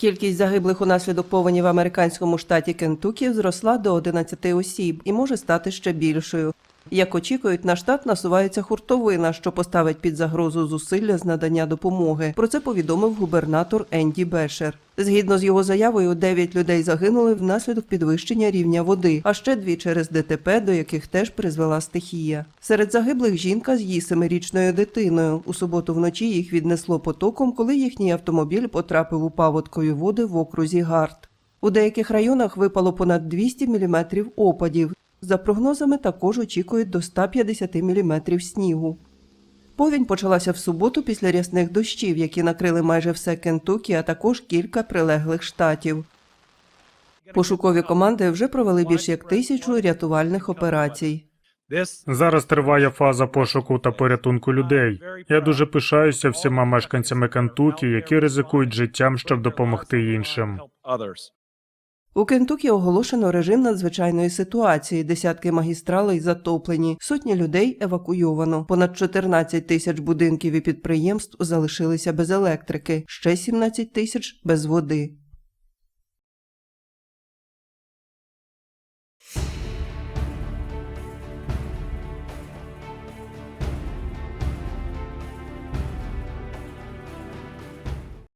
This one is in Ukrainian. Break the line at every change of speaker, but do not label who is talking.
Кількість загиблих унаслідок повені в американському штаті Кентукі зросла до 11 осіб і може стати ще більшою. Як очікують, на штат насувається хуртовина, що поставить під загрозу зусилля з надання допомоги. Про це повідомив губернатор Енді Бешер. Згідно з його заявою, 9 людей загинули внаслідок підвищення рівня води, а ще дві через ДТП, до яких теж призвела стихія. Серед загиблих жінка з її семирічною дитиною. У суботу вночі їх віднесло потоком, коли їхній автомобіль потрапив у паводкові води в окрузі Гарт. У деяких районах випало понад 200 мм опадів. За прогнозами, також очікують до 150 мм снігу. Повінь почалася в суботу після рясних дощів, які накрили майже все Кентукі, а також кілька прилеглих штатів. Пошукові команди вже провели більш як тисячу рятувальних операцій.
Зараз триває фаза пошуку та порятунку людей. Я дуже пишаюся всіма мешканцями Кентукі, які ризикують життям, щоб допомогти іншим.
У Кентукі оголошено режим надзвичайної ситуації. Десятки магістралей затоплені, сотні людей евакуйовано. Понад 14 тисяч будинків і підприємств залишилися без електрики, ще 17 тисяч без води.